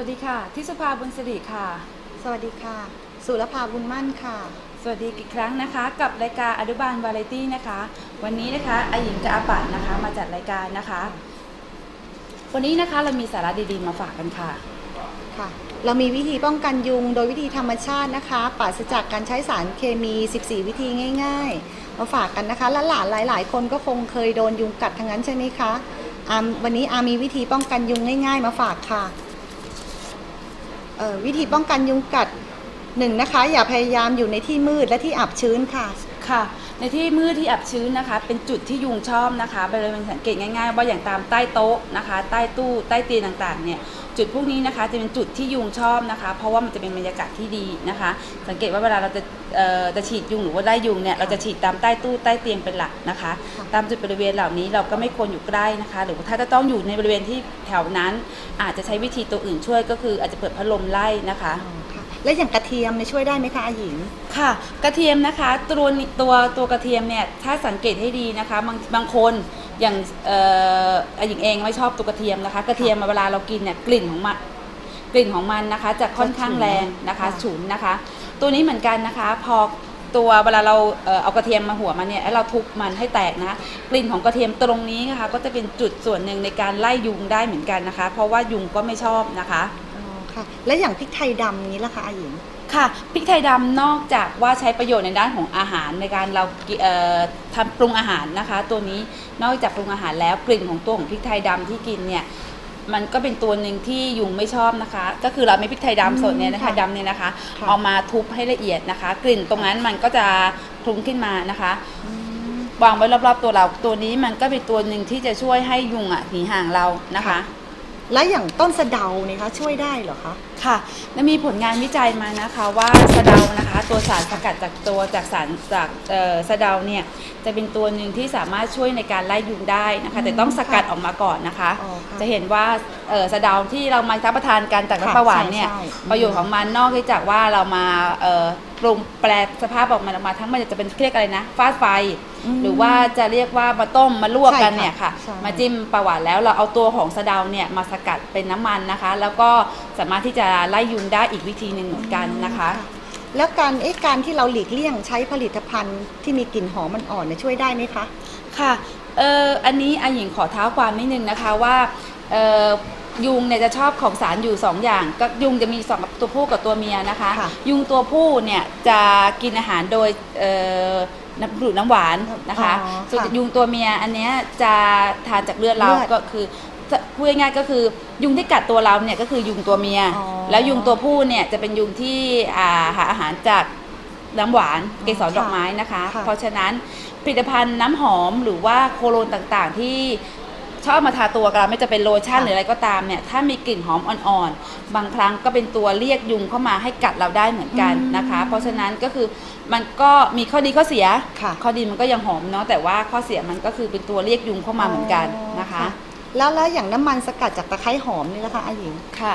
วัสดีค่ะที่สุภาบุญสิริค่ะ สวัสดีค่ะ สุรภาบุญมั่นค่ะ สวัสดีอีกครั้งนะคะ กับรายการอนุบาลวาไรตี้นะคะ วันนี้นะคะอาหญิงกับอาปัดนะคะมาจัดรายการนะคะ วันนี้นะคะเรามีสาระดีๆมาฝากกันค่ะค่ะ เรามีวิธีป้องกันยุงโดยวิธีธรรมชาตินะคะปราศจากการใช้สารเคมี 14 วิธีง่าย ๆ มาฝากกันนะคะ และหลานหลาย ๆ คนก็คงเคยโดนยุงกัดทั้งนั้นใช่ไหมคะอามวันนี้อามีวิธีป้องกันยุงง่าย ๆ มาฝากค่ะเอ่อ วิธีป้องกันยุงกัดหนึ่งนะคะ อย่าพยายามอยู่ในที่มืดและที่อับชื้นค่ะ ค่ะ ในที่มืดที่อับชื้นนะคะ เป็นจุดที่ยุงชอบนะคะบริเวณสังเกตง่ายๆ ว่าอย่างตามใต้โต๊ะนะคะ ใต้ตู้ใต้เตียงต่างๆเนี่ยจุดพวกนี้นะคะจะเป็นจุดที่ยุงชอบนะคะ เพราะว่ามันจะเป็นบรรยากาศที่ดีนะคะ สังเกตว่าเวลาเราจะจะฉีดยุงหรือว่าไล่ยุงเนี่ยเราจะฉีดตามใต้ตู้ใต้เตียงเป็นหลักนะคะ ตามจุดบริเวณเหล่านี้เราก็ไม่ควรอยู่ใกล้นะคะ หรือว่าถ้าจะต้องอยู่ในบริเวณที่แถวนั้น อาจจะใช้วิธีตัวอื่นช่วยก็คืออาจจะเปิดพัดลมไล่นะคะ และอย่างกระเทียมเนี่ยช่วยได้ไหมคะอาหญิง ค่ะ กระเทียมนะคะตัวนี้ตัวตัวกระเทียมเนี่ยถ้าสังเกตให้ดีนะคะบางบางคนอย่างเอ่ออะหญิงเองไม่ชอบตัวกระเทียมนะคะ กระเทียมเวลาเรากินเนี่ยกลิ่นของมันกลิ่นของมันนะคะจะค่อนข้างแรงนะคะค่ะฉุนนะคะ ตัวนี้เหมือนกันนะคะ พอตัวเวลาเราเอ่อเอากระเทียมมาหัวมันเนี่ยแล้วเราทุบมันให้แตกนะคะกลิ่นของกระเทียมตรงนี้นะคะ ก็จะเป็นจุดส่วนหนึ่งในการไล่ยุงได้เหมือนกันนะคะ เพราะว่ายุงก็ไม่ชอบนะคะอ๋อ ค่ะ และอย่างพริกไทยดำนี้ล่ะคะอาหญิง ค่ะพริกไทยดำนอกจากว่าใช้ประโยชน์ในด้านของอาหารในการเรากิเอ่อทำปรุงอาหารนะคะ ตัวนี้นอกจากปรุงอาหารแล้วกลิ่นของตัวของพริกไทยดำที่กินเนี่ยมันก็เป็นตัวหนึ่งที่ยุงไม่ชอบนะคะ ก็คือเราไม่พริกไทยดำสดเนี่ยนะคะค่ะดำเนี่ยนะคะค่ะ เอามาทุบให้ละเอียดนะคะ กลิ่นตรงนั้นมันก็จะคลุ้งขึ้นมานะคะอืมวางไว้รอบๆตัวเราตัวนี้มันก็เป็นตัวหนึ่งที่จะช่วยให้ยุงอะหนีห่างเรานะคะค่ะ และอย่างต้นสะเดาเนี่ยคะช่วยได้เหรอคะ ค่ะและมีผลงานวิจัยมานะคะว่าสะเดานะคะ ตัวสารสกัดจากตัวจากสารจากเอ่อสะเดาเนี่ยจะเป็นตัวหนึ่งที่สามารถช่วยในการไล่ยุงได้นะคะ แต่ต้องสกัดออกมาก่อนนะคะ อ๋อค่ะจะเห็นว่าเอ่อสะเดาที่เรามารับประทานกันจากน้ำปลาหวานเนี่ยใช่ใช่ ประโยชน์ของมันนอกจากว่าเรามาเอ่อปรุงแปลสภาพออกมาออกมาทั้งมันจะเป็นเรียกอะไรนะฟาดไฟอืม หรือว่าจะเรียกว่ามาต้มมาลวกกันใช่ค่ะเนี่ยค่ะ ใช่มาจิ้มปลาหวานแล้วเราเอาตัวของสะเดาเนี่ยมาสกัดเป็นน้ำมันนะคะ แล้วก็สามารถที่จะไล่ยุงได้อีกวิธีหนึ่งเหมือนกันนะคะ แล้วการเอ๊ะการที่เราหลีกเลี่ยงใช้ผลิตภัณฑ์ที่มีกลิ่นหอมมันอ่อนเนี่ยช่วยได้ไหมคะ ค่ะเอออันนี้อาหญิงขอเท้าความนิดนึงนะคะว่าเออยุงเนี่ยจะชอบของสารอยู่ 2 อย่าง ก็ยุงจะมีสองตัวผู้กับตัวเมียนะคะ ค่ะยุงตัวผู้เนี่ยจะกินอาหารโดยเอ่อ น้ำดูดน้ำหวานนะคะอ๋อส่วนค่ะยุงตัวเมียอันเนี้ยจะทานจากเลือดเราเลือดก็คือจะพูดง่ายๆก็คือยุงที่กัดตัวเราเนี่ยก็คือยุงตัวเมีย อ๋อแล้วยุงตัวผู้เนี่ยจะเป็นยุงที่อ่าหาอาหารจากน้ำหวานเกสรดอกไม้นะคะ ค่ะ เพราะฉะนั้นผลิตภัณฑ์น้ำหอมหรือว่าโคโลนต่างๆที่ ชอบมาทาตัวกันไม่จะเป็นโลชั่นค่ะหรืออะไรก็ตามเนี่ยถ้ามีกลิ่นหอมอ่อนๆ บางครั้งก็เป็นตัวเรียกยุงเข้ามาให้กัดเราได้เหมือนกันนะคะ เพราะฉะนั้นก็คือมันก็มีข้อดีข้อเสียค่ะข้อดีมันก็ยังหอมเนาะแต่ว่าข้อเสียมันก็คือเป็นตัวเรียกยุงเข้ามาเหมือนกันนะคะแล้วแล้วอย่างน้ำมันสกัดจากตะไคร้หอมนี่นะคะอาหญิงค่ะ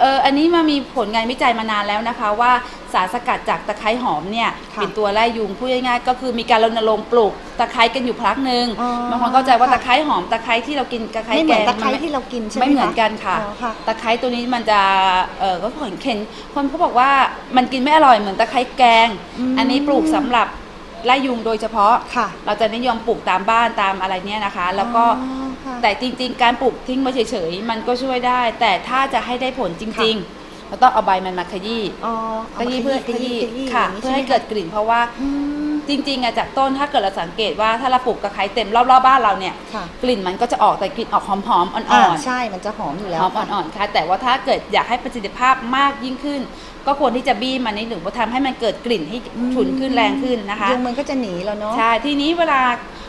เอออันนี้มามีผลงานวิจัยมานานแล้วนะคะ ว่าสารสกัดจากตะไคร้หอมเนี่ยค่ะเป็นตัวไล่ยุงพูดง่ายๆก็คือมีการรณรงค์ปลูกตะไคร้กันอยู่พักหนึ่งอ๋อบางคนเข้าใจว่าค่ะ ตะไคร้หอมตะไคร้ที่เรากินตะไคร้ไม่เหแกมือนงตะไคร้มันที่เรากินใช่ไหมไม่เหมือนกันค่ะ อ๋อค่ะ ตะไคร้ตัวนี้มันจะเออก็เห็นเห็นคนเขาบอกว่ามันกินไม่อร่อยเหมือนตะไคร้แกง อืม อันนี้ปลูกสำหรับไล่ยุงโดยเฉพาะ ค่ะ เราจะนิยมปลูกตามบ้านตามอะไรเนี่ยนะคะ แล้วก็อ๋อค่ะ แต่จริง ๆ การปลูกทิ้งไว้เฉยๆมันก็ช่วยได้ แต่ถ้าจะให้ได้ผลจริง ๆ เราต้องเอาใบมันมาขยี้อ๋อขยี้เพื่อขยี้ขยี้ค่ะย่างนี้เพื่อให้ช่ไมเกิดกลิ่นเพราะว่าอืมจริงๆอะจากต้นถ้าเกิดเราสังเกตว่าถ้าเราปลูกตะไคร้เต็มรอบๆบ้านเราเนี่ยค่ะกลิ่นมันก็จะออกแต่กลิ่นออกหอมๆอ่อ่าอนใช่มันจะหอมอยู่ๆแล้วหอมอ่อนๆค่ะ แต่ว่าถ้าเกิดอยากให้ประสิทธิภาพมากยิ่งขึ้น ก็ควรที่จะบี้มันนิดหนึ่งเพราะทำให้มันเกิดกลิ่นให้ฉุนขึ้นแรงขึ้นนะคะยุงมันก็จะหนีแล้วเนาะใช่ทีนี้เวลาเอ่อ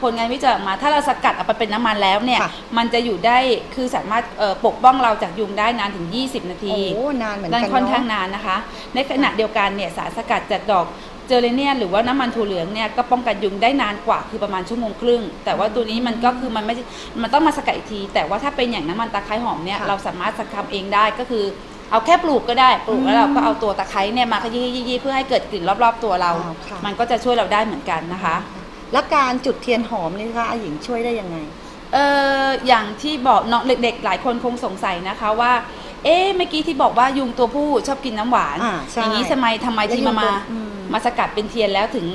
ผลงานวิจัยออกมา ถ้าเราสกัดเอาไปเป็นน้ำมันแล้วเนี่ย ค่ะมันจะอยู่ได้คือสามารถเอ่อปกป้องเราจากยุงได้นานถึง 20 นาทีโอ้นานเหมือนนั่นกันค่อนข้างเนาะนานนะคะ ในขณะเดียวกันเนี่ยสารสกัดจากดอกเจอเรเนียนหรือว่าน้ำมันถั่วเหลืองเนี่ยก็ป้องกันยุงได้นานกว่าคือประมาณชั่วโมงครึ่ง แต่ว่าตัวนี้มันก็คือมันไม่ใช่มันต้องมาสกัดอีกที แต่ว่าถ้าเป็นอย่างน้ำมันตะไคร้หอมเนี่ยค่ะ เราสามารถสกัดเองได้ก็คือ เอาแค่ปลูกก็ได้ปลูกแล้วเราก็เอาตัวตะไคร้เนี่ยมาขยี้ๆๆเพื่อให้เกิดกลิ่นรอบ ๆ ตัวเราอ๋อค่ะ มันก็จะช่วยเราได้เหมือนกันนะคะ แล้วการจุดเทียนหอมนี่นะคะอาหญิงช่วยได้ยังไง เอออย่างที่บอกน้องเด็กๆหลายคนคงสงสัยนะคะว่า เอ๊ะเมื่อกี้ที่บอกว่ายุงตัวผู้ชอบกินน้ำหวานอ่าใช่อย่างนี้ทำไมทำไมที่มามาอืมมาสกัดเป็นเทียนแล้วถึง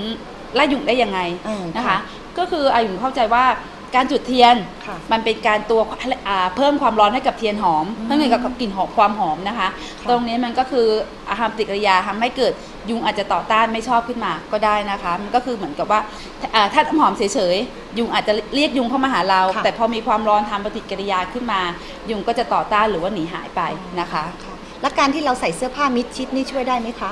ไล่ยุงได้ยังไงเออนะคะ ค่ะ ก็คืออายุเข้าใจว่า การจุดเทียนค่ะมันเป็นการตัวอ่าเพิ่มความร้อนให้กับเทียนหอมอืมเพิ่มให้กับกลิ่นหอมความหอมนะคะ ค่ะ ตรงนี้มันก็คืออาหารปฏิกิริยาทำให้เกิดยุงอาจจะต่อต้านไม่ชอบขึ้นมาก็ได้นะคะ มันก็คือเหมือนกับว่าอ่าถ้าน้ำหอมเฉยๆยุงอาจจะเรียกยุงเข้ามาหาเรา ค่ะ แต่พอมีความร้อนทำปฏิกิริยาขึ้นมา ยุงก็จะต่อต้านหรือว่าหนีหายไปนะคะ ค่ะแล้วการที่เราใส่เสื้อผ้ามิดชิดนี่ช่วยได้ไหมคะ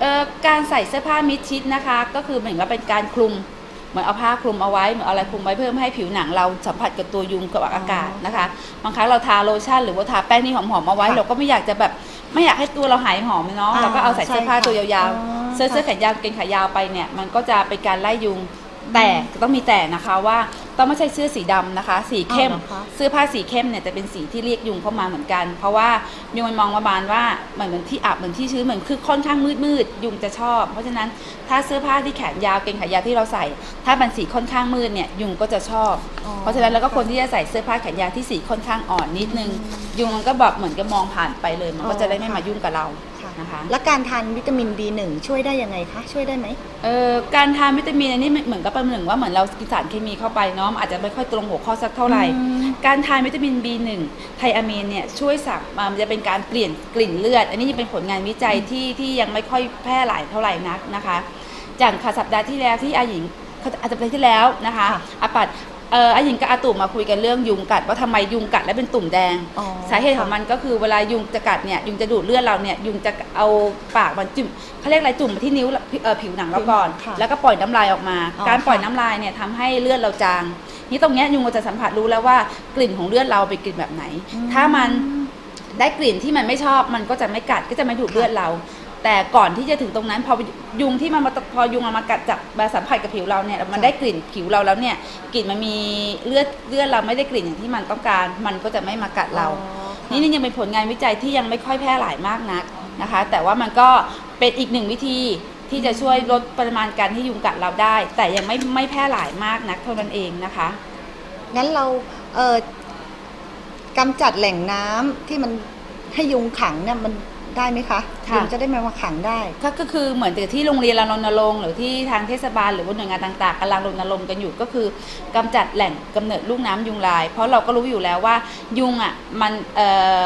เอ่อการใส่เสื้อผ้ามิดชิดนะคะ ก็คือเหมือนกับเป็นการคลุม เหมือนเอาผ้าคลุมเอาไว้เหมือนเอาอะไรคลุมไว้เพื่อไม่ให้ผิวหนังเราสัมผัสกับตัวยุงกับอากาศนะคะบางครั้งเราทาโลชั่น หรือว่าทาแป้งที่หอมๆเอาไว้ค่ะเราก็ไม่อยากจะแบบไม่อยากให้ตัวเราหายหอมเนาะอ่าเราก็เอาใส่เสื้อผ้าใช่ค่ะตัวยาวอ๋อๆเสื้อเสื้อแขนยาวเกงขายาวไปเนี่ยมันก็จะเป็นการไล่ยุง แต่ต้องมีแต่นะคะว่าต้องไม่ใช่เสื้อสีดำนะคะ สีเข้ม อ้าวเหรอคะ เสื้อผ้าสีเข้มเนี่ยจะเป็นสีที่เรียกยุงเข้ามาเหมือนกัน เพราะว่ายุงมันมองประมาณว่าเหมือนเหมือนที่อับเหมือนที่ชื้นเหมือนคือค่อนข้างมืดมืดๆยุงจะชอบ เพราะฉะนั้นถ้าเสื้อผ้าที่แขนยาวเกงขายาวที่เราใส่ ถ้ามันสีค่อนข้างมืดเนี่ยยุงก็จะชอบ อ๋อ เพราะฉะนั้นเราก็ควรที่จะใส่เสื้อผ้าแขนยาวที่สีค่อนข้างอ่อนนิดนึง ยุงมันก็แบบเหมือนกับมองผ่านไปเลยมันก็จะได้ไม่มายุ่งกับเราค่ะ นะคะ แล้วการทานวิตามิน B1 ช่วยได้ยังไงคะ ช่วยได้ไหม เอ่อการทานวิตามินอันนี้เหมือนกับประหนึ่งว่าเหมือนเรากินสารเคมีเข้าไปเนาะมันอาจจะไม่ค่อยตรงหัวข้อสักเท่าไหร่ อืม การทานวิตามิน B1 ไทอะมีนเนี่ยช่วยสับมันจะเป็นการเปลี่ยนกลิ่นเลือด อันนี้จะเป็นผลงานวิจัยที่ที่ยังไม่ค่อยแพร่หลายเท่าไหร่นักนะคะจากค่ะสัปดาห์ที่แล้วที่อาหญิงอาจจะเป็นที่แล้วนะคะค่ะอาปัด เอ่ออาหญิงกับอาตู่มาคุยกันเรื่องยุงกัดว่าทำไมยุงกัดและเป็นตุ่มแดง อ๋อสาเหตุของมันก็คือเวลายุงจะกัดเนี่ยยุงจะดูดเลือดเราเนี่ยยุงจะเอาปากมันจุ่มเขาเรียกอะไรจุ่มมาที่นิ้วเอ่อผิวหนังเราก่อน ค่ะแล้วก็ปล่อยน้ำลายออกมา อ๋อการปล่อยค่ะน้ำลายเนี่ยทำให้เลือดเราจาง นี่ตรงเนี้ยยุงก็จะสัมผัสรู้แล้วว่ากลิ่นของเลือดเราเป็นกลิ่นแบบไหน ถ้ามันได้กลิ่นที่มันไม่ชอบมันก็จะไม่กัดก็จะไม่ดูดเลือดเรา แต่ก่อนที่จะถึงตรงนั้นพอยุงที่มันมาพอยุงมันมากัดจับมาสัมผัสกับผิวเราเนี่ยมันได้กลิ่นผิวเราแล้วเนี่ยกลิ่นมันมีเลือดเลือดเราไม่ได้กลิ่นอย่างที่มันต้องการ มันก็จะไม่มากัดเราอ๋อค่ะนี่นี่ยังเป็นผลงานวิจัยที่ยังไม่ค่อยแพร่หลายมากนักนะคะ แต่ว่ามันก็เป็นอีกหนึ่งวิธีที่จะช่วยลดปริมาณการที่ยุงกัดเราได้ แต่ยังไม่ไม่แพร่หลายมากนักเท่านั้นเองนะคะงั้นเราเอ่อกำจัดแหล่งน้ำที่มันให้ยุงขังเนี่ยมัน ได้ไหมคะค่ะยุงจะได้ไม่มาขังได้ ก็ก็คือเหมือนกับที่โรงเรียนเรารณรงค์หรือที่ทางเทศบาลหรือว่าหน่วยงานต่างๆกำลังรณรงค์กันอยู่ก็คือกำจัดแหล่งกำเนิดลูกน้ำยุงลาย เพราะเราก็รู้อยู่แล้วว่ายุงอะมันเอ่อ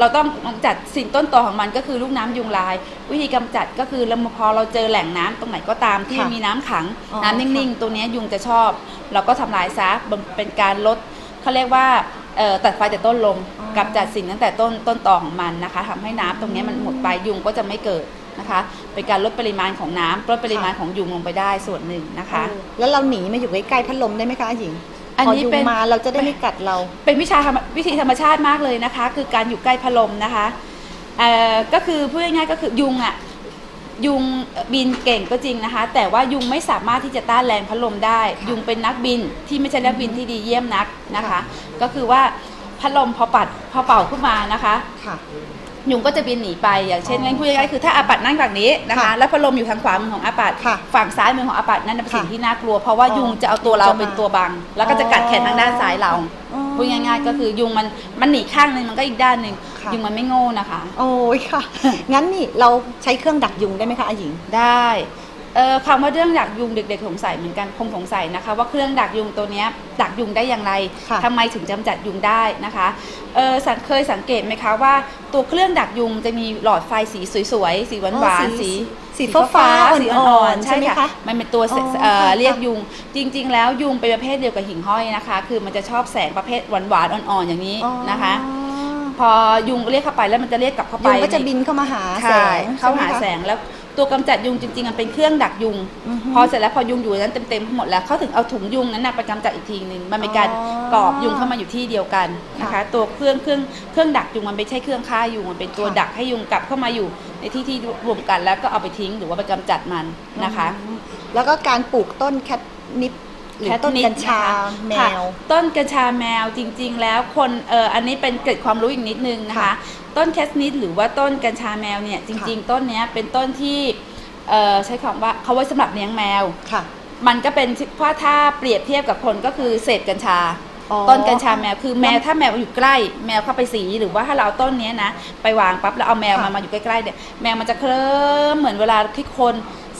เราต้องกำจัดสิ่งต้นตอของมันก็คือลูกน้ำยุงลาย วิธีกำจัดก็คือเราพอเราเจอแหล่งน้ำตรงไหนก็ตามที่ค่ะมีน้ำขังอ๋อน้ำนิ่งๆ ตัวเนี้ยยุงจะชอบ เราก็ทำลายซะมันเป็นการลดเขาเรียกว่าเอ่อ ตัดไฟแต่ต้นลมอ๋อกำจัดสิ่งตั้งแต่ต้นต้นตอของมันนะคะทำให้น้ำตรงเนี้ยมันหมดไปยุงก็จะไม่เกิดนะคะเป็นการลดปริมาณของน้ำลดปริมาณของยุงลงไปได้ส่วนหนึ่งนะคะเออแล้วเราหนีมาอยู่ใกล้ๆพัดลมได้ไหมคะหญิงอันนี้พยุงเป็นมาเราจะได้ไม่กัดเรา เป็นวิชาธรรมวิธีธรรมชาติมากเลยนะคะ คือการอยู่ใกล้พัดลมนะคะเอ่อก็คือพูดง่ายๆก็คือยุงอะ ยุงบินเก่งก็จริงนะคะ แต่ว่ายุงไม่สามารถที่จะต้านแรงพัดลมได้ ยุงเป็นนักบินที่ไม่ใช่นักบินที่ดีเยี่ยมนักนะคะค่ะก็คือว่าพัดลมพอปัดพอเป่าขึ้นมานะคะค่ะ ยุงก็จะบินหนีไปอย่างเช่นอ๋อเล่นพูดง่ายๆคือถ้าอาปัดนั่งฝั่งนี้นะคะ ค่ะแล้วพัดลมอยู่ทางขวามือของอาปัดค่ะฝั่งซ้ายมือของอาปัดนั่นเป็นสิ่งค่ะที่น่ากลัว เพราะว่าอ๋อยุงจะเอาตัวเราจะมาเป็นตัวบัง แล้วก็จะกัดแขนทางด้านซ้ายเราอ๋อพูดง่าย ๆ ก็คือยุงมันมันหนีข้างหนึงมันก็อีกด้านหนึ่งค่ะ ยุงมันไม่โง่นะคะ โอ้ยค่ะ งั้นนี่เราใช้เครื่องดักยุงได้ไหมคะอาหญิง ได้ เอ่อคำว่าเรื่องดักยุงเด็กๆสงสัยเหมือนกันคงสงสัยนะคะ ว่าเครื่องดักยุงตัวเนี้ยดักยุงได้อย่างไรค่ะทำไมถึงจำจัดยุงได้นะคะเออสังเคยสังเกตไหมคะว่าตัวเครื่องดักยุงจะมีหลอดไฟสีสวยๆสีหวานหวานๆสีสีฟ้าฟ้าๆสีอ่อ่ออนนๆๆใช่ใช่ไหมค่ะคะมันเป็นตัวเสอ๋อเอ่อค่ะเรียกยุง จริง ๆ แล้วยุงเป็นประเภทเดียวกับหิ่งห้อยนะคะ คือมันจะชอบแสงประเภทหวานๆอ่อนๆอย่างนี้อ๋อ นะคะ พอยุงเรียกเข้าไปแล้วมันจะเรียกกลับเข้าไปยุงก็จะในบินเข้ามาหาแสใช่งเข้าหาใช่ไมคะ แสงแล้ว ตัวกำจัดยุงจริงๆมันเป็นเครื่องดักยุงอือฮึพอเสร็จแล้วพอยุงอยู่ในนั้นเต็มๆหมดแล้วเขาถึงเอาถุงยุงนั้นนะไปกำจัดอีกทีหนึ่งมันเป็นการอ๋อกรอบยุงเข้ามาอยู่ที่เดียวกันนะคะค่ะตัวเครื่องเครื่องเครื่องดักยุงมันไม่ใช่เครื่องฆ่ายุงมันเป็นตัวค่ะดักให้ยุงกลับเข้ามาอยู่ในที่ที่รวมกันแล้วก็เอาไปทิ้งหรือว่าไปกำจัดมันนะคะอืมแล้วก็การปลูกต้นแคทนิป หรือต้น Catnip กัญชานะคะแมค่ะวต้นกัญชาแมวจริง ๆ แล้วคนเอออันนี้เป็นเกร็ดความรู้อีกนิดนึงนะคะค่ะต้นแคสนิดหรือว่าต้นกัญชาแมวเนี่ยจริง ๆ ต้นเนี้ยเป็นต้นที่เออใช้คำว่าเขาไว้สำหรับเลี้ยงแมวค่ะ มันก็เป็นว่าถ้าเปรียบเทียบกับคนก็คือเสพกัญชาอ๋อต้นกัญชาแมวคือแมวถ้าแมวอยู่ใกล้ แมวเข้าไปสีหรือว่าถ้าเราเอาต้นเนี้ยนะ ไปวางปั๊บแล้วเอาแมวค่ะมามาอยู่ใกล้ๆเนี่ยแมวมันจะเคลิ้มเหมือนเวลาที่คน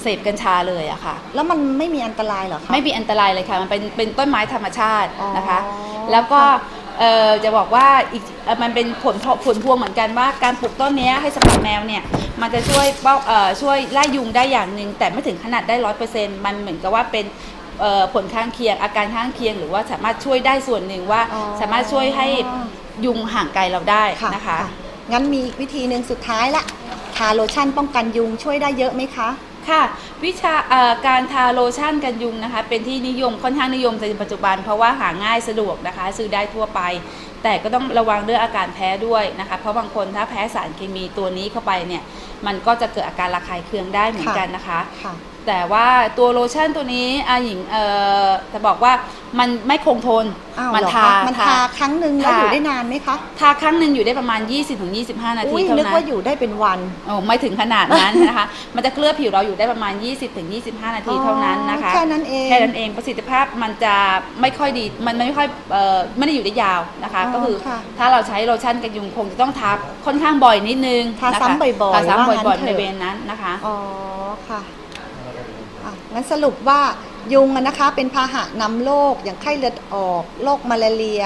เสพกัญชาเลยอะค่ะ แล้วมันไม่มีอันตรายเหรอคะ ไม่มีอันตรายเลยค่ะ มันเป็นเป็นต้นไม้ธรรมชาตินะคะอ๋อแล้วก็เอ่อจะบอกว่าอีกเอ่อมันเป็นผลผลพวงเหมือนกันว่าการปลูกต้นเนี้ยให้สำหรับแมวเนี่ยมันจะช่วยเป้าเอ่อช่วยไล่ยุงได้อย่างหนึ่งแต่ไม่ถึงขนาดได้ร้อยเปอร์เซ็นต์มันเหมือนกับว่าเป็นเอ่อผลข้างเคียง อาการข้างเคียง หรือว่าสามารถช่วยได้ส่วนหนึ่งว่าอ๋อ สามารถช่วยให้ยุงห่างไกลเราได้นะคะ งั้นมีอีกวิธีหนึ่งสุดท้ายละ ทาโลชั่นป้องกันยุงช่วยได้เยอะไหมคะ ค่ะ วิชาการทาโลชั่นกันยุงนะคะ เป็นที่นิยมค่อนข้างนิยมในปัจจุบัน เพราะว่าหาง่ายสะดวกนะคะ ซื้อได้ทั่วไป แต่ก็ต้องระวังเรื่องอาการแพ้ด้วยนะคะ เพราะบางคนถ้าแพ้สารเคมีตัวนี้เข้าไปเนี่ย มันก็จะเกิดอาการระคายเคืองได้เหมือนกันนะคะคะ แต่ว่าตัวโลชั่นตัวนี้อาหญิงเอ่อจะบอกว่ามันไม่คงทนอ้าวมัเหรอทาคะมันทาครั้งหนึ่งแล้วทาอยู่ได้นานไหมคะทาครั้งหนึ่งอยู่ได้ประมาณ 20-25 นาทีอุ้ยเท่านึกนั้นว่าอยู่ได้เป็นวัน โอ้ไม่ถึงขนาดนั้นนะคะ มันจะเคลือบผิวเราอยู่ได้ประมาณ 20-25 นาทีเท่านั้นนะคะแค่นั้นเอง แค่นั้นเองประสิทธิภาพมันจะไม่ค่อยดีมันไม่ค่อยเอ่อไม่ได้อยู่ได้ยาวนะคะ อ๋อก็คือค่ะถ้าเราใช้โลชั่นกันยุงคงจะต้องทาค่อนข้างบ่อยนิดนึงทานะคะซ้ำบ่อยๆทาซ้ำว่างั้นบ่อยๆเถบอะ ริเวณนั้นนะคะ อ๋อค่ะ งั้นสรุปว่ายุงนะคะเป็นพาหะนำโรคอย่างไข้เลือดออกโรคมาลาเรีย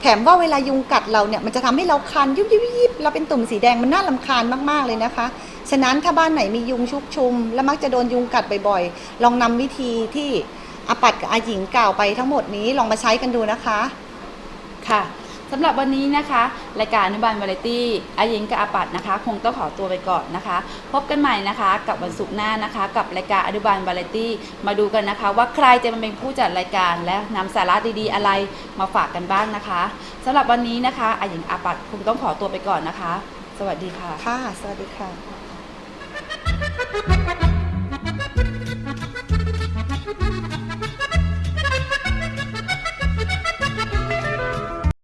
แถมว่าเวลายุงกัดเราเนี่ยมันจะทำให้เราคันยุบยิบยิบเราเป็นตุ่มสีแดงมันน่าลำคาญมากๆเลยนะคะ ฉะนั้นถ้าบ้านไหนมียุงชุกชุม และมักจะโดนยุงกัดบ่อยๆ ลองนำวิธีที่อาปัดกับอาหญิงกล่าวไปทั้งหมดนี้ลองมาใช้กันดูนะคะค่ะ สำหรับวันนี้นะคะ รายการอนุบาลวาไรตี้อายิงกับอาปัดนะคะ คงต้องขอตัวไปก่อนนะคะ พบกันใหม่นะคะ กับวันศุกร์หน้านะคะ กับรายการอนุบาลวาไรตี้มาดูกันนะคะ ว่าใครจะมาเป็นผู้จัดรายการและนำสาระดีๆ อะไรมาฝากกันบ้างนะคะสำหรับวันนี้นะคะอายิงอาปัดคงต้องขอตัวไปก่อนนะคะ สวัสดีค่ะ ค่ะ สวัสดีค่ะ